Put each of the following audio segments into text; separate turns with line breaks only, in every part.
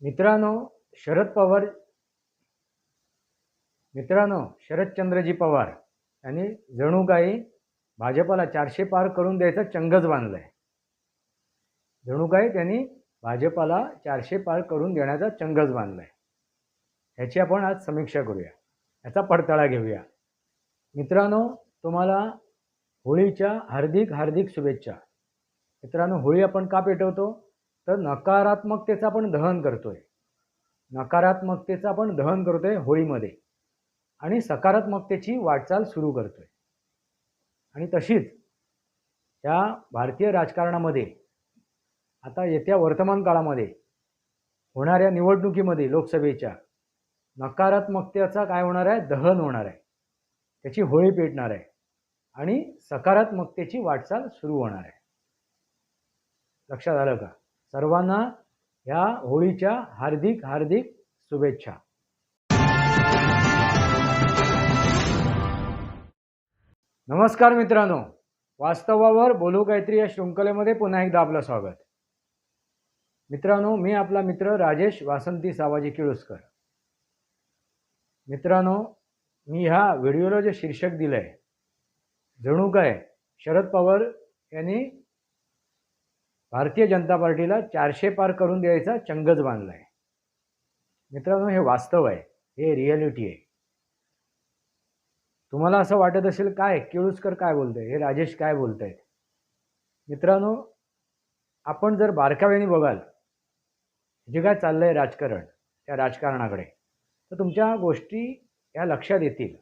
मित्रांनो शरद पवार मित्रांनो शरदचंद्रजी पवार यांनी जणू काही भाजपाला चारशे पार करून द्यायचा चंगच बांधलाय. जणू काही त्यांनी भाजपाला चारशे पार करून देण्याचा चंगच बांधलाय. ह्याची आपण आज समीक्षा करूया. याचा पडताळा घेऊया. मित्रांनो तुम्हाला होळीच्या हार्दिक हार्दिक शुभेच्छा. मित्रांनो होळी आपण का पेटवतो? तर नकारात्मकतेचं आपण दहन करतोय. नकारात्मकतेचं आपण दहन करतोय होळीमध्ये. आणि सकारात्मकतेची वाटचाल सुरू करतोय. आणि तशीच या भारतीय राजकारणामध्ये आता येत्या वर्तमान काळामध्ये होणाऱ्या निवडणुकीमध्ये लोकसभेच्या नकारात्मकतेचा काय होणार आहे? दहन होणार आहे. त्याची होळी पेटणार आहे. आणि सकारात्मकतेची वाटचाल सुरू होणार आहे. लक्षात आलं का? सर्वांना ह्या होळीच्या हार्दिक हार्दिक शुभेच्छा. नमस्कार मित्रांनो. वास्तवावर बोलू काहीतरी या शृंखलेमध्ये पुन्हा एकदा आपलं स्वागत. मित्रांनो मी आपला मित्र राजेश वासंती सावाजी किळुसकर. मित्रांनो मी ह्या व्हिडिओला जे शीर्षक दिलं आहे जणू काय शरद पवार यांनी भारतीय जनता पार्टीला चारशे पार करून द्यायचा चंगच बांधला आहे. मित्रांनो हे वास्तव आहे. हे रिॲलिटी आहे. तुम्हाला असं वाटत असेल काय? केळुसकर काय बोलतंय? हे राजेश काय बोलत आहेत मित्रांनो आपण जर बारकाव्याने बघाल जे काय चाललंय राजकारण त्या राजकारणाकडे तर तुमच्या गोष्टी ह्या लक्षात येतील.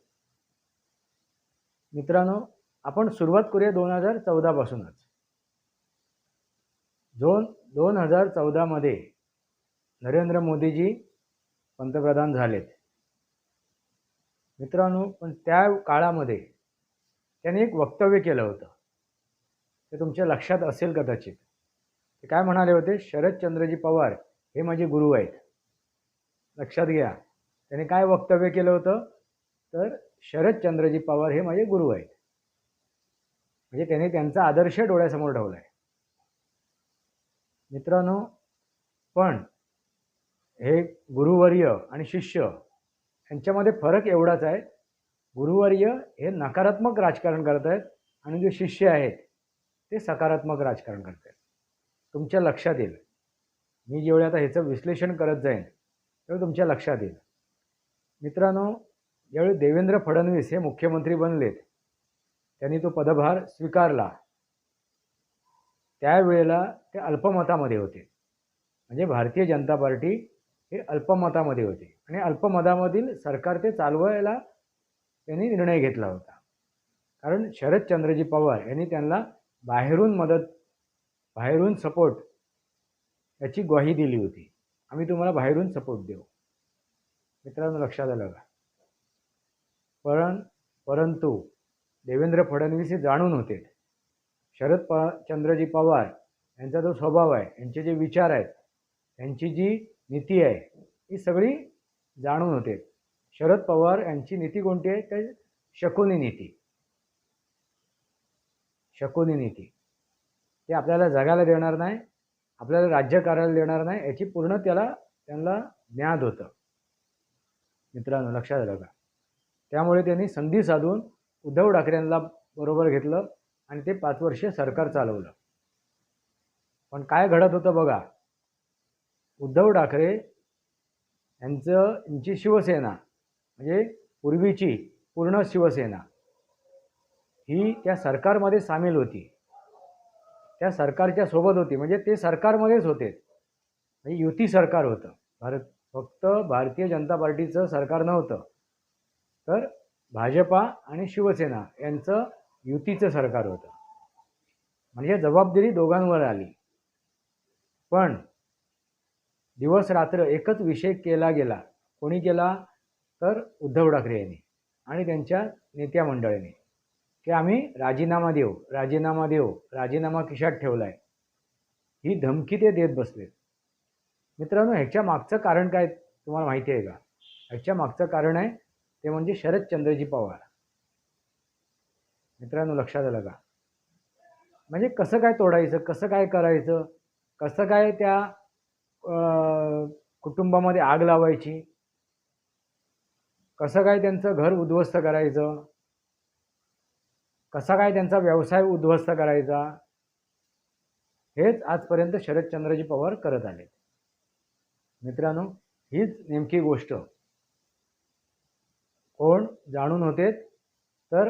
मित्रांनो आपण सुरुवात करूया दोन हजार चौदापासूनच दोन दोन हजार चौदामध्ये नरेंद्र मोदीजी पंतप्रधान झालेत. मित्रांनो पण त्या काळामध्ये त्यांनी एक वक्तव्य केलं होतं. ते तुमच्या लक्षात असेल कदाचित. ते काय म्हणाले होते? शरदचंद्रजी पवार हे माझे गुरु आहेत. लक्षात घ्या. त्यांनी काय वक्तव्य केलं होतं? तर शरदचंद्रजी पवार हे माझे गुरु आहेत. म्हणजे त्यांनी त्यांचा आदर्श डोळ्यासमोर ठेवला आहे मित्रांनो पण हे गुरुवर्य आणि शिष्य यांच्यामध्ये फरक एवढाच आहे. गुरुवर्य हे नकारात्मक राजकारण करत आहेत आणि जे शिष्य आहेत ते सकारात्मक राजकारण करत आहेत. तुमच्या लक्षात येईल. मी जेवढे आता ह्याचं विश्लेषण करत जाईन तेवढं तुमच्या लक्षात येईल. मित्रांनो ज्यावेळी देवेंद्र फडणवीस हे मुख्यमंत्री बनलेत. त्यांनी तो पदभार स्वीकारला. त्यावेळेला ते अल्पमतामध्ये होते. म्हणजे भारतीय जनता पार्टी हे अल्पमतामध्ये होते. आणि अल्पमतामधील सरकार ते चालवायला त्यांनी निर्णय घेतला होता. कारण शरदचंद्रजी पवार यांनी त्यांना बाहेरून मदत बाहेरून सपोर्ट याची ग्वाही दिली होती. आम्ही तुम्हाला बाहेरून सपोर्ट देऊ. मित्रांनो लक्षात आलं का? पण परंतु देवेंद्र फडणवीस हे जाणून होते. शरद प चंद्रजी पवार यांचा जो स्वभाव आहे यांचे जे विचार आहेत यांची जी नीती आहे ही सगळी जाणून होते. शरद पवार यांची नीती कोणती आहे? तर शकुनी नीती. शकुनी नीती. ते आपल्याला जगायला देणार नाही आपल्याला राज्य करायला देणार नाही याची पूर्ण त्याला त्यांना ज्ञात होतं. मित्रांनो लक्षात आलं का त्यामुळे त्यांनी संधी साधून उद्धव ठाकरेंना बरोबर घेतलं. आणि ते पाच वर्ष सरकार चालवलं. पण काय घडत होतं बघा उद्धव ठाकरे यांचं यांची शिवसेना म्हणजे पूर्वीची पूर्ण शिवसेना ही त्या सरकारमध्ये सामील होती. त्या सरकारच्या सोबत होती म्हणजे ते सरकारमध्येच होते. म्हणजे युती सरकार होतं. भारत फक्त भारतीय जनता पार्टीचं सरकार नव्हतं. तर भाजपा आणि शिवसेना यांचं युतीचं सरकार होतं. म्हणजे जबाबदारी दोघांवर आली. पण दिवस रात्र एकच विषय केला गेला. कोणी केला? तर उद्धव ठाकरे यांनी आणि त्यांच्या नेत्या मंडळीने. की आम्ही राजीनामा देऊ राजीनामा देऊ राजीनामा खिशात ठेवला आहे ही धमकी ते देत बसलेत. मित्रांनो ह्याच्या मागचं कारण काय तुम्हाला माहिती आहे का? ह्याच्या मागचं कारण आहे ते म्हणजे शरदचंद्रजी पवार. मित्रांनो लक्षात आलं का? म्हणजे कसं काय तोडायचं कसं काय करायचं कसं काय त्या कुटुंबामध्ये आग लावायची कसं काय त्यांचं घर उद्ध्वस्त करायचं कसा काय त्यांचा व्यवसाय उद्ध्वस्त करायचा हेच आजपर्यंत शरदचंद्रजी पवार करत आले मित्रांनो हीच नेमकी गोष्ट. कोण जाणून होते तर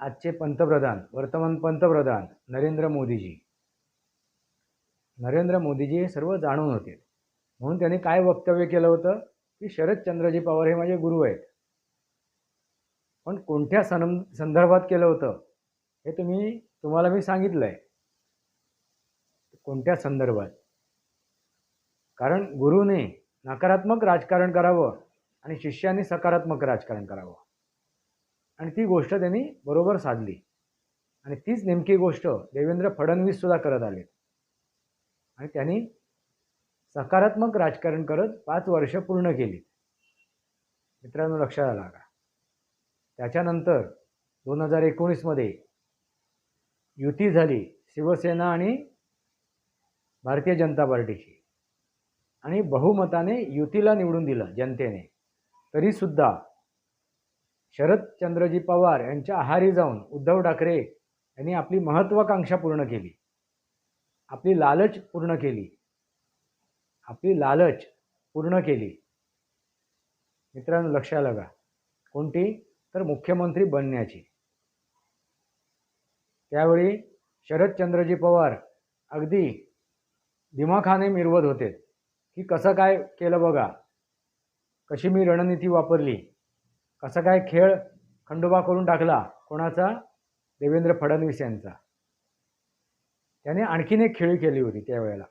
आजचे पंतप्रधान वर्तमान पंतप्रधान नरेंद्र मोदीजी. नरेंद्र मोदीजी हे सर्व जाणून होते. म्हणून त्यांनी काय वक्तव्य केलं होतं? की शरदचंद्रजी पवार हे माझे गुरु आहेत. पण कोणत्या सन संदर्भात केलं होतं? हे तुम्ही तुम्हाला मी सांगितलं आहे कोणत्या संदर्भात? कारण गुरुने नकारात्मक राजकारण करावं आणि शिष्याने सकारात्मक राजकारण करावं. आणि ती गोष्ट त्यांनी बरोबर साधली. आणि तीच नेमकी गोष्ट देवेंद्र फडणवीस सुद्धा करत आले आणि त्यांनी सकारात्मक राजकारण करत पाच वर्ष पूर्ण केली मित्रांनो लक्षात आला का? त्याच्यानंतर दोन हजार एकोणीसमध्ये युती झाली शिवसेना आणि भारतीय जनता पार्टीची. आणि बहुमताने युतीला निवडून दिलं जनतेने. तरीसुद्धा शरदचंद्रजी पवार यांच्या आहारी जाऊन उद्धव ठाकरे यांनी आपली महत्त्वाकांक्षा पूर्ण केली. आपली लालच पूर्ण केली. आपली लालच पूर्ण केली. मित्रांनो लक्षात लगा कोणती? तर मुख्यमंत्री बनण्याची. त्यावेळी शरदचंद्रजी पवार अगदी दिमाखाने मिरवत होते की कसं काय केलं बघा. कशी मी रणनीती वापरली. कसा काय खेळ खंडोबा करून टाकला? कोणाचा? देवेंद्र फडणवीस यांचा. त्याने आणखीन एक खेळी केली होती त्यावेळेला.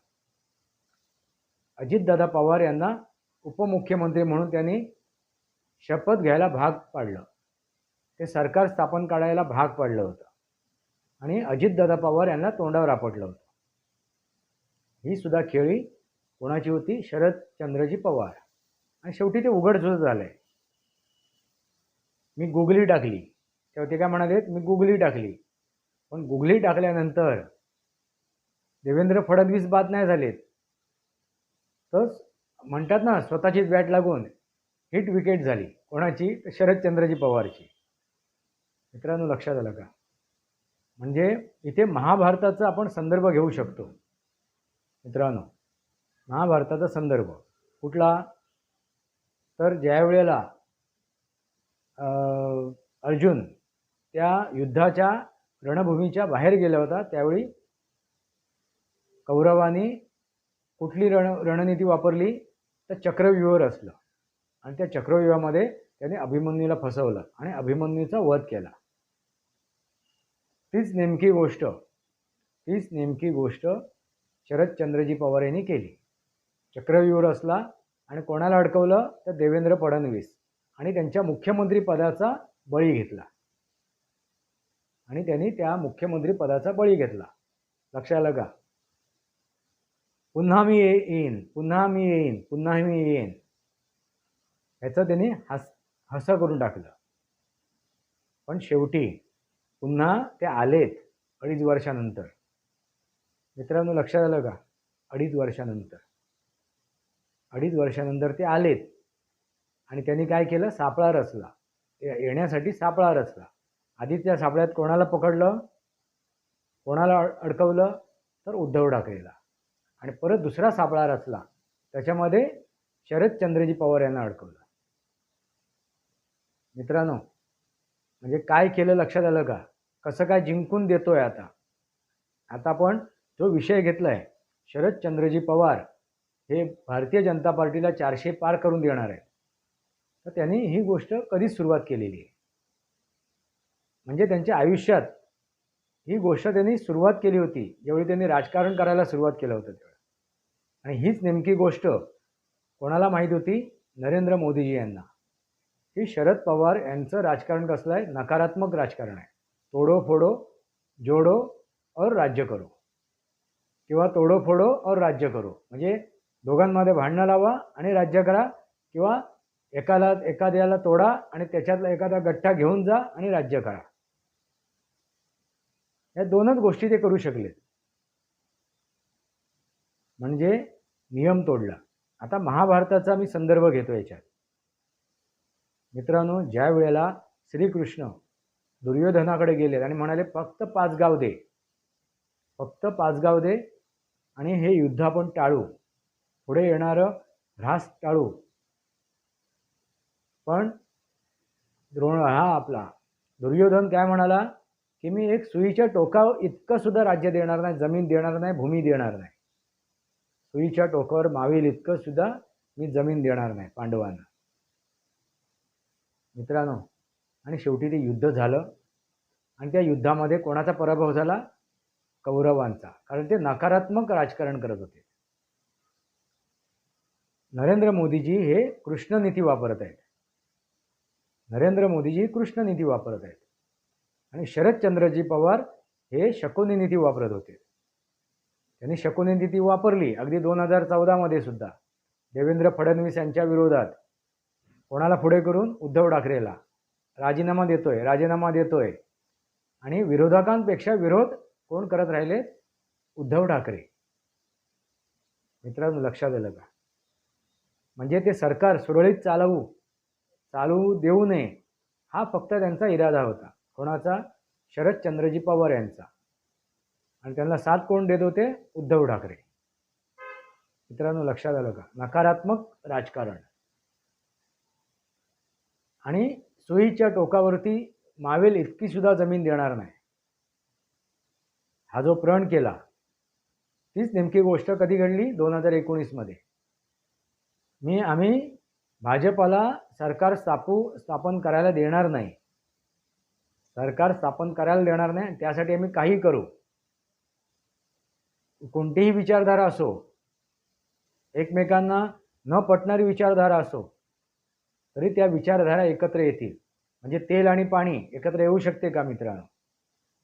अजितदादा पवार यांना उपमुख्यमंत्री म्हणून त्यांनी शपथ घ्यायला भाग पाडलं. ते सरकार स्थापन काढायला भाग पाडलं होतं. आणि अजितदादा पवार यांना तोंडावर आपटलं होतं. ही सुद्धा खेळी कोणाची होती? शरदचंद्रजी पवार. आणि शेवटी ते उघडझुड झालं. आहे मी गुगली टाकली. तेव्हा ते काय म्हणाले मी गुगली टाकली. पण गुगली टाकल्यानंतर देवेंद्र फडणवीस बाद नाही झालेत. तर म्हणतात ना स्वतःचीच बॅट लागून हिट विकेट झाली. कोणाची? तर शरदचंद्रजी पवारची. मित्रांनो लक्षात आलं का? म्हणजे इथे महाभारताचा आपण संदर्भ घेऊ शकतो. मित्रांनो महाभारताचा संदर्भ कुठला? तर ज्या वेळेला अर्जुन त्या युद्धाच्या रणभूमीच्या बाहेर गेला होता. त्यावेळी कौरवानी कुठली रण रणनीती वापरली? तर चक्रव्यूहर असलं. आणि त्या चक्रव्यूहामध्ये त्याने अभिमन्यूला फसवलं आणि अभिमन्यूचा वध केला. तीच नेमकी गोष्ट तीच नेमकी गोष्ट शरदचंद्रजी पवार यांनी केली. चक्रव्यूहर असला आणि कोणाला अडकवलं? तर देवेंद्र फडणवीस. आणि त्यांच्या मुख्यमंत्रीपदाचा बळी घेतला. आणि त्यांनी त्या मुख्यमंत्रीपदाचा बळी घेतला. लक्षात आलं का? पुन्हा मी येईन पुन्हा मी येईन पुन्हा मी येईन. ह्याचं त्यांनी हस हसं करून टाकलं. पण शेवटी पुन्हा ते आलेत अडीच वर्षानंतर. मित्रांनो लक्षात आलं का? अडीच वर्षानंतर. अडीच वर्षानंतर ते आलेत. आणि त्यांनी काय केलं? सापळा रचला. येण्यासाठी सापळा रचला. आधी त्या सापळ्यात कोणाला पकडलं? कोणाला अडकवलं? तर उद्धव ठाकरेला. आणि परत दुसरा सापळा रचला. त्याच्यामध्ये शरदचंद्रजी पवार यांना अडकवलं. मित्रांनो म्हणजे काय केलं लक्षात आलं का? कसं काय जिंकून देतोय आता? आता आपण जो विषय घेतला आहे शरदचंद्रजी पवार हे भारतीय जनता पार्टीला चारशे पार करून देणार आहे तर त्यांनी ही गोष्ट कधीच सुरुवात केलेली आहे. म्हणजे त्यांच्या आयुष्यात ही गोष्ट त्यांनी सुरुवात केली होती ज्यावेळी त्यांनी राजकारण करायला सुरुवात केलं होतं त्यावेळी. आणि हीच नेमकी गोष्ट कोणाला माहीत होती? नरेंद्र मोदीजी यांना. की शरद पवार यांचं राजकारण कसलं आहे? नकारात्मक राजकारण आहे. तोडो फोडो जोडो और राज्य करो. किंवा तोडो फोडो और राज्य करो. म्हणजे दोघांमध्ये भांडणं लावा आणि राज्य करा किंवा एकाला एखाद्याला तोडा आणि त्याच्यातला एखादा गठ्ठा घेऊन जा आणि राज्य करा. या दोनच गोष्टी ते करू शकले. म्हणजे नियम तोडला. आता महाभारताचा मी संदर्भ घेतो याच्यात. मित्रांनो ज्या वेळेला श्रीकृष्ण दुर्योधनाकडे गेले आणि म्हणाले फक्त पाच गाव दे. फक्त पाच गाव दे आणि हे युद्ध आपण टाळू. पुढे येणारं ऱ्हास टाळू. पण द्रोण हा आपला. दुर्योधन काय म्हणाला? की मी एक सुईच्या टोकावर इतकं सुद्धा राज्य देणार नाही जमीन देणार नाही भूमी देणार नाही. सुईच्या टोकावर मावेल इतकं सुद्धा मी जमीन देणार नाही पांडवांना. मित्रांनो आणि शेवटी ते युद्ध झालं. आणि त्या युद्धामध्ये कोणाचा पराभव झाला? कौरवांचा. कारण ते नकारात्मक राजकारण करत होते. नरेंद्र मोदीजी हे कृष्णनीती वापरत आहेत. नरेंद्र मोदीजी कृष्ण निधी वापरत आहेत. आणि शरदचंद्रजी पवार हे शकुनी निधी वापरत होते. त्यांनी शकुनी निधी वापरली अगदी दोन हजार चौदामध्ये सुद्धा. देवेंद्र फडणवीस यांच्या विरोधात. कोणाला पुढे करून? उद्धव ठाकरेला. राजीनामा देतोय राजीनामा देतोय. आणि विरोधकांपेक्षा विरोध कोण करत राहिले? उद्धव ठाकरे. मित्रांनो लक्षात आलं का? म्हणजे ते सरकार सुरळीत चालवू चालू देऊ नये हा फक्त त्यांचा इरादा होता. कोणाचा? शरदचंद्रजी पवार यांचा. आणि त्यांना साथ कोण देत होते? उद्धव ठाकरे. मित्रांनो लक्षात आलं का? नकारात्मक राजकारण. आणि सुईच्या टोकावरती मावेल इतकी सुद्धा जमीन देणार नाही. हा जो प्रण केला तीच नेमकी गोष्ट कधी घडली? दोन हजार एकोणीसमध्ये. मी आम्ही भाजपाला सरकार स्थापू स्थापन करायला देणार नाही. सरकार स्थापन करायला देणार नाही त्यासाठी आम्ही काही करू. कोणतीही विचारधारा असो एकमेकांना न पटणारी विचारधारा असो तरी त्या विचारधारा एकत्र येतील. म्हणजे तेल आणि पाणी एकत्र येऊ शकते का मित्रांनो?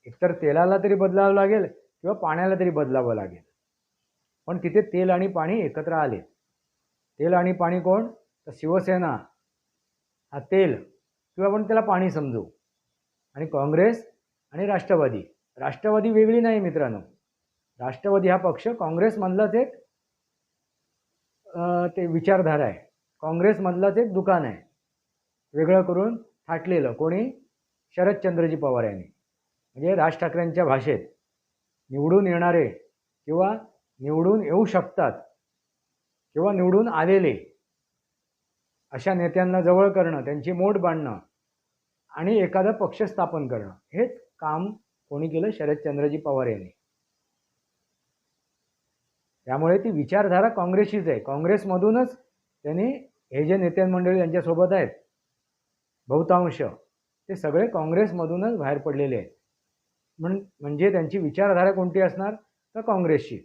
एकतर तेलाला तरी बदलावं लागेल किंवा पाण्याला तरी बदलावं लागेल. पण तिथे तेल आणि पाणी एकत्र आले. तेल आणि पाणी कोण? तर शिवसेना हा तेल किंवा आपण त्याला पाणी समजू. आणि काँग्रेस आणि राष्ट्रवादी. राष्ट्रवादी वेगळी नाही मित्रांनो. राष्ट्रवादी हा पक्ष काँग्रेसमधलाच एक ते विचारधारा आहे. काँग्रेसमधलाच एक दुकान आहे. वेगळं करून थाटलेलं. कोणी? शरदचंद्रजी पवार यांनी. म्हणजे राज ठाकरेंच्या भाषेत निवडून येणारे किंवा निवडून येऊ शकतात किंवा निवडून आलेले अशा नेत्यांना जवळ करणं त्यांची मोठ बांधणं आणि एखादा पक्ष स्थापन करणं हेच काम कोणी केलं? शरदचंद्रजी पवार यांनी. त्यामुळे ती विचारधारा काँग्रेसचीच आहे. काँग्रेसमधूनच त्यांनी हे जे नेत्यांमंडळी मंडळी यांच्यासोबत आहेत बहुतांश ते सगळे काँग्रेसमधूनच बाहेर पडलेले आहेत. म्हण म्हणजे त्यांची विचारधारा कोणती असणार? तर काँग्रेसची.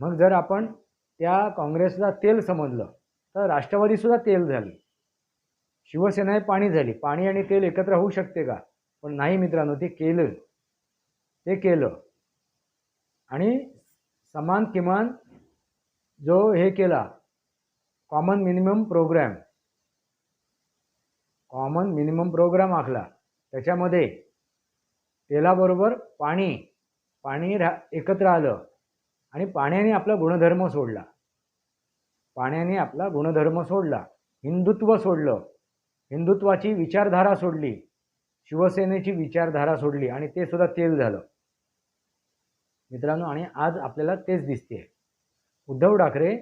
मग जर आपण त्या काँग्रेसला तेल समजलं तर राष्ट्रवादीसुद्धा तेल झाली. शिवसेना हे पाणी झाली. पाणी आणि तेल एकत्र होऊ शकते का? पण नाही मित्रांनो ते केलं. ते केलं. आणि समान किमान जो हे केला common minimum programme common minimum programme आखला. त्याच्यामध्ये तेलाबरोबर पाणी पाणी रा एकत्र आलं आणि पाण्याने आपला गुणधर्म सोडला. पाण्याने आपला गुणधर्म सोडला हिंदुत्व सोडलं हिंदुत्वाची विचारधारा सोडली शिवसेनेची विचारधारा सोडली आणि ते सुद्धा तेल झालं. मित्रांनो आणि आज आपल्याला तेच दिसते उद्धव ठाकरे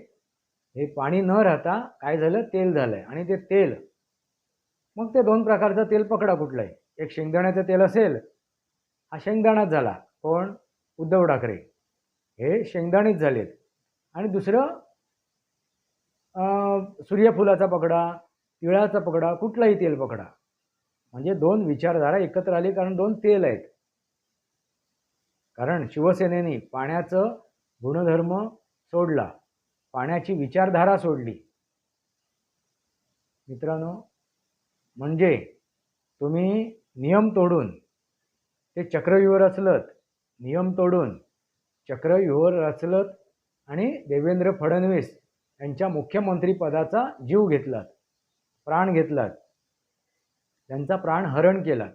हे पाणी न राहता काय झालं? तेल झालं आहे आणि ते तेल मग ते दोन प्रकारचं तेल पकडा कुठलं आहे एक शेंगदाण्याचं तेल असेल हा शेंगदाणाच झाला. कोण उद्धव ठाकरे हे शेंगदाणेच झालेत. आणि दुसरं सूर्यफुलाचा पकडा तिळाचा पकडा कुठलाही तेल पकडा. म्हणजे दोन विचारधारा एकत्र आली कारण दोन तेल आहेत. कारण शिवसेनेने पाण्याचं गुणधर्म सोडला पाण्याची विचारधारा सोडली. मित्रांनो म्हणजे तुम्ही नियम तोडून ते चक्रव्यूह रचलत नियम तोडून चक्रव्यूह रचलत आणि देवेंद्र फडणवीस त्यांच्या मुख्यमंत्रीपदाचा जीव घेतलात प्राण घेतलात. त्यांचा प्राण हरण केलात.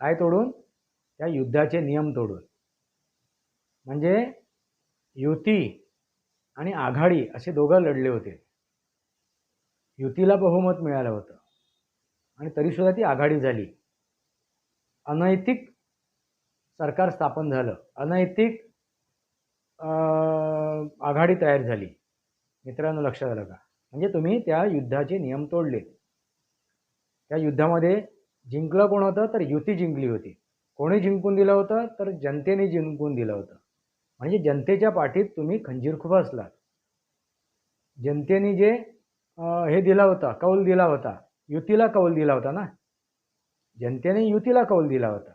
काय तोडून? त्या युद्धाचे नियम तोडून. म्हणजे युती आणि आघाडी असे दोघं लढले होते. युतीला बहुमत मिळालं होतं आणि तरीसुद्धा ती आघाडी झाली. अनैतिक सरकार स्थापन झालं. अनैतिक आघाडी तयार झाली. मित्रांनो लक्षात आलं का? म्हणजे तुम्ही त्या युद्धाचे नियम तोडले. त्या युद्धामध्ये जिंकलं कोण होतं? तर युती जिंकली होती. कोणी जिंकून दिलं होतं? तर जनतेने जिंकून दिलं होतं. म्हणजे जनतेच्या पाठीत तुम्ही खंजीर असलात. जनतेने जे हे दिला होता कौल दिला होता युतीला कौल दिला होता ना? जनतेने युतीला कौल दिला होता.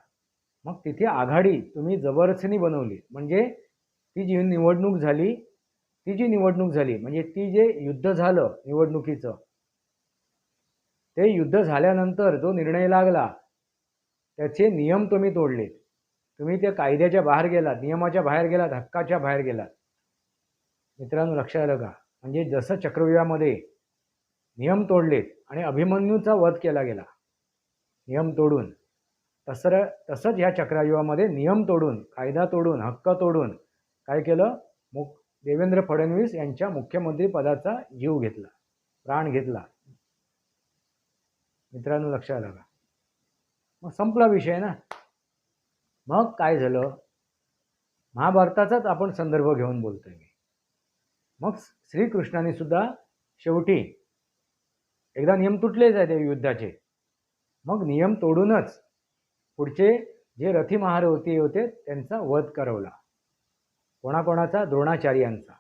मग तिथे आघाडी तुम्ही जबरदस्तीने बनवली. म्हणजे ती जी निवडणूक झाली ती जी निवडणूक झाली म्हणजे ती जे युद्ध झालं निवडणुकीचं ते युद्ध झाल्यानंतर जो निर्णय लागला त्याचे नियम तुम्ही तोडलेत. तुम्ही त्या कायद्याच्या बाहेर गेलात नियमाच्या बाहेर गेलात हक्काच्या बाहेर गेलात. मित्रांनो लक्षात आलं का म्हणजे जसं चक्रव्यूहामध्ये नियम तोडलेत आणि अभिमन्यूचा वध केला गेला नियम तोडून तसं तसंच ह्या चक्रव्यूहामध्ये नियम तोडून कायदा तोडून हक्क तोडून काय केलं? मुख देवेंद्र फडणवीस यांच्या मुख्यमंत्रीपदाचा जीव घेतला प्राण घेतला. मित्रांनो लक्षात आला मग संपला विषय ना? मग काय झालं? महाभारताचाच आपण संदर्भ घेऊन बोलतोय मी. मग श्रीकृष्णाने सुद्धा शेवटी एकदा नियम तुटलेच आहे त्या युद्धाचे. मग नियम तोडूनच पुढचे जे रथी महारथी होते त्यांचा वध करवला. कोणाकोणाचा? द्रोणाचार्यांचा.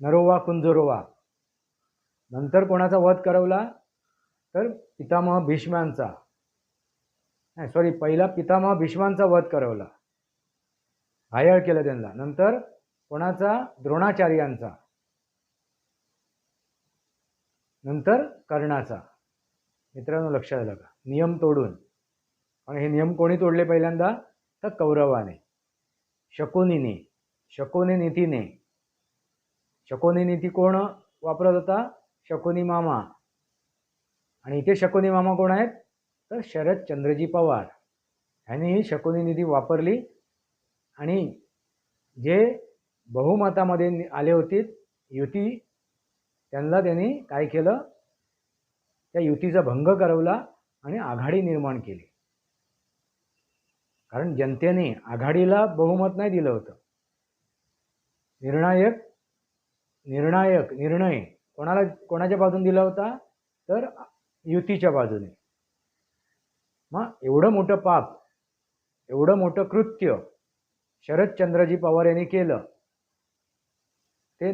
नरोवा कुंजरोवा. नंतर कोणाचा वध करवला? तर पितामह भीष्मांचा. नाही सॉरी पहिला पितामह भीष्मांचा वध करवला. घायाळ केलं त्यांना. नंतर कोणाचा? द्रोणाचार्यांचा. नंतर कर्णाचा. मित्रांनो लक्षात आलं का नियम तोडून. आणि हे नियम कोणी तोडले पहिल्यांदा? तर कौरवाने. शकुनीने शकुनी नीतीने शकुनी नीती कोण वापरत होता? शकुनी मामा. आणि इथे शकुनी मामा कोण आहेत? तर शरद चंद्रजी पवार. ह्यांनी ही शकुनी निधी वापरली. आणि जे बहुमतामध्ये आले होते युती त्यांना त्यांनी काय केलं? त्या युतीचा भंग करवला आणि आघाडी निर्माण केली. कारण जनतेने आघाडीला बहुमत नाही दिलं होतं. निर्णायक निर्णायक निर्णय कोणाला कोणाच्या बाजून दिला होता? तर युतीच्या बाजूने. मग एवढं मोठं पाप एवढं मोठं कृत्य शरदचंद्रजी पवार यांनी केलं. ते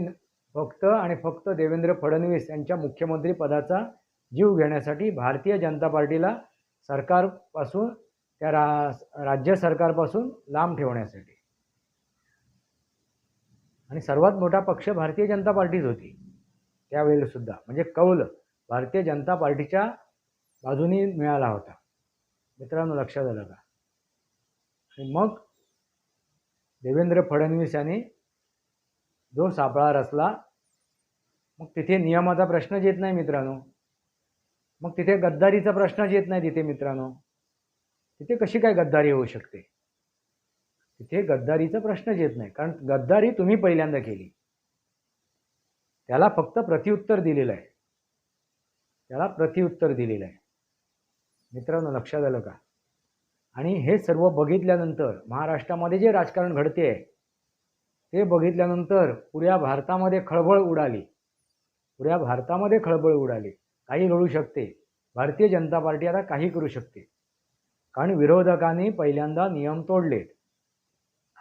फक्त आणि फक्त देवेंद्र फडणवीस यांच्या मुख्यमंत्री पदाचा जीव घेण्यासाठी भारतीय जनता पार्टीला सरकारपासून त्या रा राज्य सरकारपासून लांब ठेवण्यासाठी. आणि सर्वात मोठा पक्ष भारतीय जनता पार्टीच होती. त्यावेळेला सुद्धा. म्हणजे कौल भारतीय जनता पार्टीच्या बाजूनी मिळाला होता. मित्रांनो लक्षात आलं का? आणि मग देवेंद्र फडणवीस यांनी जो सापळा रचला मग तिथे नियमाचा प्रश्नच येत नाही मित्रांनो. मग तिथे गद्दारीचा प्रश्नच येत नाही तिथे मित्रांनो. तिथे कशी काय गद्दारी होऊ शकते? तिथे गद्दारीचा प्रश्नच येत नाही. कारण गद्दारी तुम्ही पहिल्यांदा केली. त्याला फक्त प्रतिउत्तर दिलेलं आहे. त्याला प्रतिउत्तर दिलेलं आहे. मित्रांनो लक्षात आलं का? आणि हे सर्व बघितल्यानंतर महाराष्ट्रामध्ये जे राजकारण घडते आहे ते बघितल्यानंतर पुऱ्या भारतामध्ये खळबळ उडाली. पुऱ्या भारतामध्ये खळबळ उडाली. काही घडू शकते. भारतीय जनता पार्टी आता काही करू शकते. कारण विरोधकांनी पहिल्यांदा नियम तोडलेत.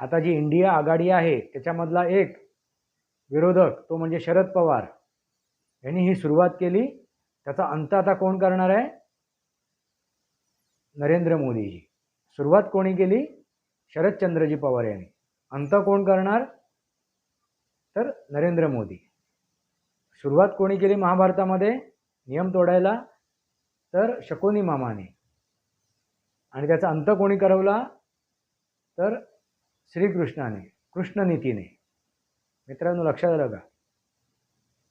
आता जी इंडिया आघाडी आहे त्याच्यामधला एक विरोधक तो म्हणजे शरद पवार. यांनी ही सुरुवात केली. त्याचा अंत आता कोण करणार आहे? नरेंद्र मोदीजी. सुरुवात कोणी केली? शरदचंद्रजी पवार यांनी. अंत कोण करणार? तर नरेंद्र मोदी. सुरुवात कोणी केली महाभारतामध्ये? नियम तोडायला? तर शकुनी मामाने. आणि त्याचा अंत कोणी करवला? तर श्रीकृष्णाने कृष्णनीतीने. मित्रांनो लक्षात आलं का?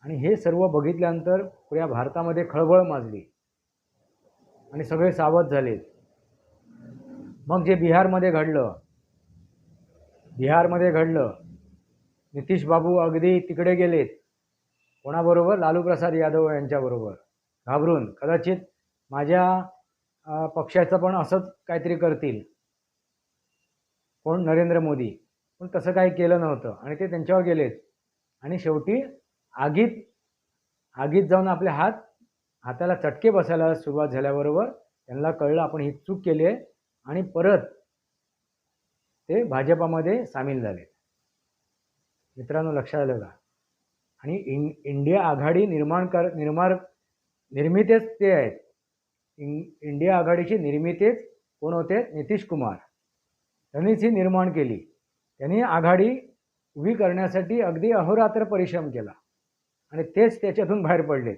आणि हे सर्व बघितल्यानंतर पुऱ्या भारतामध्ये खळबळ माजली. आणि सगळे सावध झाले मग जे बिहारमध्ये घडलं बिहारमध्ये घडलं नितीश बाबू अगदी तिकडे गेलेत. कोणाबरोबर? लालू प्रसाद यादव यांच्याबरोबर. घाबरून. कदाचित माझ्या पक्षाचं पण असंच काहीतरी करतील. कोण? नरेंद्र मोदी. पण तसं काही केलं नव्हतं आणि ते त्यांच्यावर गेलेत. आणि शेवटी आगीत आगीत जाऊन आपले हात हाताला चटके बसायला सुरुवात झाल्याबरोबर त्यांना कळलं आपण ही चूक केली आहे आणि परत ते भाजपामध्ये सामील झाले मित्रांनो लक्षात आलं का? आणि इन इंडिया आघाडी निर्माण कर निर्माण निर्मितेच ते आहेत. इंग इंडिया आघाडीची निर्मितीच कोण होते? नितीश कुमार. त्यांनीच ही निर्माण केली. त्यांनी आघाडी उभी करण्यासाठी अगदी अहोरात्र परिश्रम केला. आणि तेच त्याच्यातून बाहेर पडलेत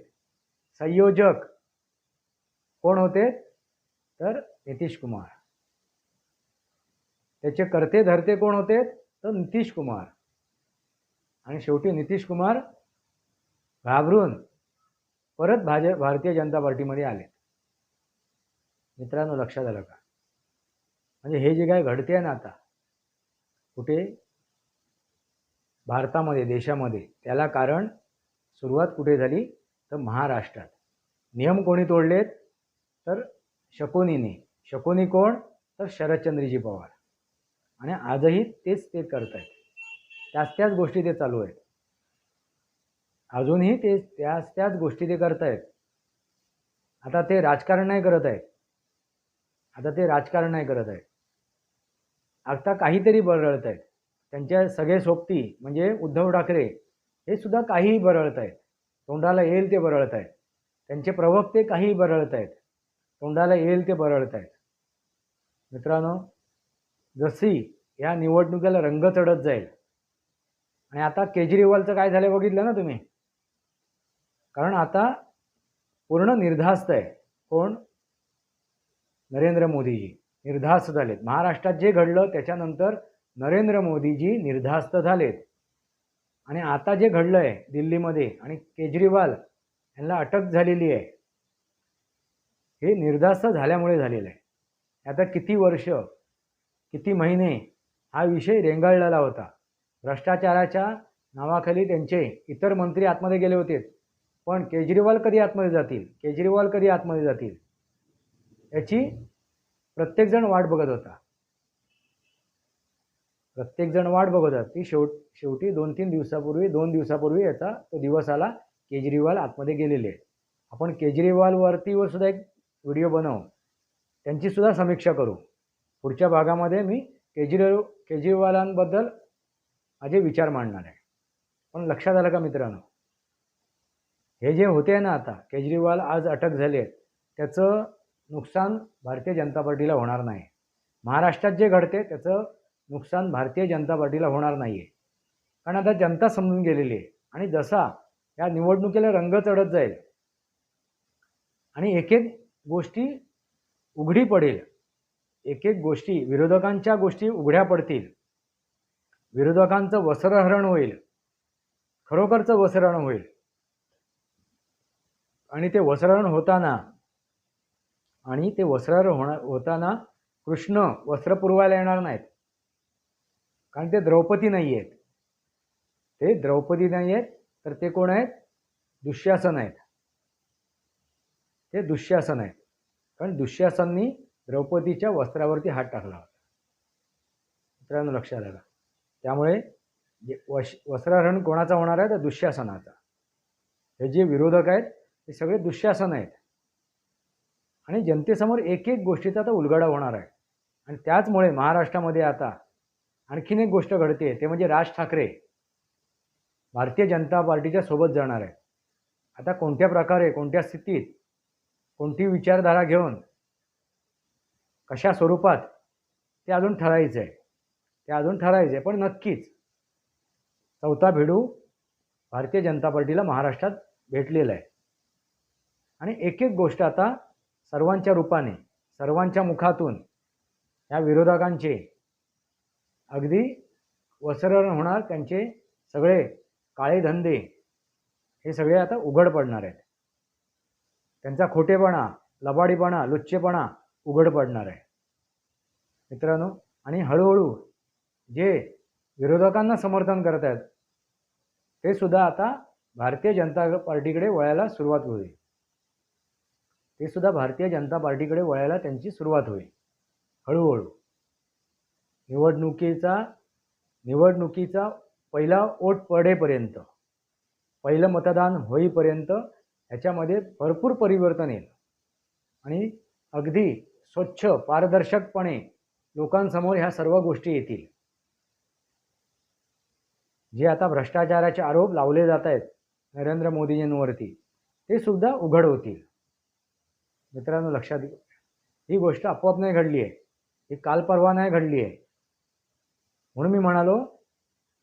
संयोजक कोण होते? तर नितीश कुमार. त्याचे करते धरते कोण होते? तर नितीश कुमार. आणि शेवटी नितीश कुमार घाबरून परत भाज भारतीय जनता पार्टीमध्ये आले. मित्रांनो लक्षात आलं का? म्हणजे हे जे काय घडते आहे ना आता कुठे? भारतामध्ये देशामध्ये. त्याला कारण सुरुवात कुठे झाली? तर महाराष्ट्रात. नियम कोणी तोडलेत? तर शकोनीने. शकुनी कोण? तर शरदचंद्रजी पवार. आणि आजही तेच ते करत आहेत त्याच त्याच गोष्टी ते चालू आहेत. अजूनही ते त्याच त्याच गोष्टी ते करत आहेत आता ते राजकारण नाही करत आहेत. आता ते राजकारण नाही करत आहेत. आता काहीतरी बरळत आहेत. त्यांच्या सगळे सोबती म्हणजे उद्धव ठाकरे हे सुद्धा काहीही बरळत आहेत. तोंडाला येईल ते बरळत आहेत. त्यांचे प्रवक्ते काहीही बरळत आहेत. तोंडाला येईल ते बरळत आहेत. मित्रांनो जशी या निवडणुकीला रंग चढत जाईल. आणि आता केजरीवालचं काय झालं बघितलं ना तुम्ही? कारण आता पूर्ण निर्धास्त आहे. कोण? नरेंद्र मोदीजी. निर्धास्त झालेत. महाराष्ट्रात जे घडलं त्याच्यानंतर नरेंद्र मोदीजी निर्धास्त झालेत. आणि आता जे घडलं आहे दिल्लीमध्ये आणि केजरीवाल यांना अटक झालेली आहे हे निर्धास्त झाल्यामुळे झालेलं आहे. आता किती वर्ष किती महिने हा विषय रेंगाळलेला होता. भ्रष्टाचाराच्या नावाखाली त्यांचे इतर मंत्री आतमध्ये गेले होते. पण केजरीवाल कधी आतमध्ये जातील? केजरीवाल कधी आतमध्ये जातील? याची प्रत्येकजण वाट बघत होता. प्रत्येकजण वाट बघत होता. ती शेवट शेवटी दोन तीन दिवसापूर्वी दोन दिवसापूर्वी याचा तो दिवस आला केजरीवाल आतमध्ये गेलेले. आहेत आपण केजरीवालवरतीवर सुद्धा एक व्हिडिओ बनवू. त्यांची सुद्धा समीक्षा करू. पुढच्या भागामध्ये मी केजरीवाल केजरीवालांबद्दल माझे विचार मांडणार आहे. पण लक्षात आलं का मित्रांनो? हे जे होते ना आता केजरीवाल आज अटक झाले आहेत त्याचं नुकसान भारतीय जनता पार्टीला होणार नाही. महाराष्ट्रात जे घडते त्याचं नुकसान भारतीय जनता पार्टीला होणार नाही आहे कारण आता जनता समजून गेलेली आहे. आणि जसा या निवडणुकीला रंग चढत जाईल आणि एक एक गोष्टी उघडी पडेल एक एक गोष्टी विरोधकांच्या गोष्टी उघड्या पडतील विरोधकांचं वस्त्रहरण होईल खरोखरचं वसरण होईल. आणि ते वसरण होताना आणि ते वस्त्रहरण होणार होताना कृष्ण वस्त्र पुरवायला येणार नाहीत. कारण ते द्रौपदी नाही आहेत ते द्रौपदी नाही आहेत तर ते कोण आहेत? दुःशासन आहेत. ते दुःशासन आहेत. कारण दुःशासननी द्रौपदीच्या वस्त्रावरती हात टाकला होता. मित्रांनो लक्षात आला. त्यामुळे जे वश वस्त्रहरण कोणाचा होणार आहे? तर दुःशासनाचा. हे जे विरोधक आहेत ते सगळे दुःशासन आहेत. आणि जनतेसमोर एक एक गोष्टीचा आता उलगडा होणार आहे. आणि त्याचमुळे महाराष्ट्रामध्ये आता आणखीन एक गोष्ट घडते ते म्हणजे राज ठाकरे भारतीय जनता पार्टीच्या सोबत जाणार आहे आता कोणत्या प्रकारे कोणत्या स्थितीत कोणती विचारधारा घेऊन कशा स्वरूपात ते अजून ठरायचं आहे? ते अजून ठरायचं आहे पण नक्कीच चौथा भिडू भारतीय जनता पार्टीला महाराष्ट्रात भेटलेला आहे. आणि एक एक गोष्ट आता सर्वांच्या रूपाने सर्वांच्या मुखातून या विरोधकांचे अगदी वसरण होणार त्यांचे सगळे काळे धंदे हे सगळे आता उघड पडणार आहेत. त्यांचा खोटेपणा लबाडीपणा लुच्चेपणा उघड पडणार आहे. मित्रांनो आणि हळूहळू जे विरोधकांना समर्थन करत आहेत ते सुद्धा आता भारतीय जनता पार्टीकडे वळायला सुरुवात होईल. ते सुद्धा भारतीय जनता पार्टीकडे वळायला त्यांची सुरुवात होईल. हळूहळू. निवडणुकीचा निवडणुकीचा पहिला वोट पडेपर्यंत पहिलं मतदान होईपर्यंत ह्याच्यामध्ये भरपूर परिवर्तन येईल. आणि अगदी स्वच्छ पारदर्शकपणे लोकांसमोर ह्या सर्व गोष्टी येतील. जे आता भ्रष्टाचाराचे आरोप लावले जात आहेत नरेंद्र मोदीजींवरती ते सुद्धा उघड होतील. मित्रांनो लक्षात ही गोष्ट आपोआप नाही घडली आहे. ही काल परवा नाही घडली आहे. म्हणून मी म्हणालो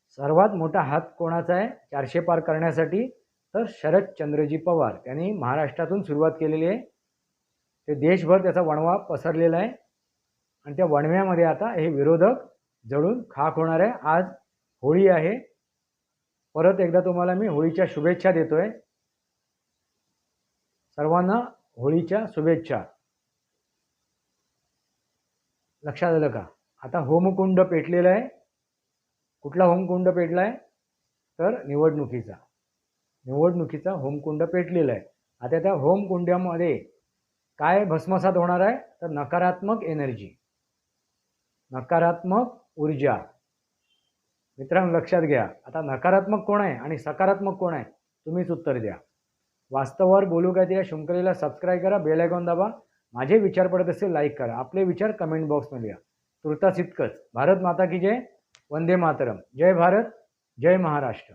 सर्वात मोठा हात कोणाचा आहे? चारशे पार करण्यासाठी तर शरदचंद्रजी पवार. यांनी महाराष्ट्रातून सुरुवात केलेली आहे. ते देशभर त्याचा वणवा पसरलेला आहे. आणि त्या वणव्यामध्ये आता हे विरोधक जळून खाक होणार आहे. आज होळी आहे. परत एकदा तुम्हाला मी होळीच्या शुभेच्छा देतोय. सर्वांना होळीच्या शुभेच्छा. लक्षात आलं का? आता होमकुंड पेटलेला आहे. कुठला होमकुंड पेटला आहे तर निवडणुकीचा. निवडणुकीचा होमकुंड पेटलेला आहे. आता त्या होमकुंड्यामध्ये काय भस्मसात होणार आहे? तर नकारात्मक एनर्जी. नकारात्मक ऊर्जा. मित्रांनो लक्षात घ्या. आता नकारात्मक कोण आहे आणि सकारात्मक कोण आहे? तुम्हीच उत्तर द्या. वास्तवावर बोलू काय ते या शृंखलेला सबस्क्राईब करा बेल आयकॉन दाबा. माझे विचार पडत असेल लाईक करा. आपले विचार कमेंट बॉक्समध्ये या. तुर्तास इतकंच भारत माता की जय. वंदे मातरम. जय भारत जय महाराष्ट्र.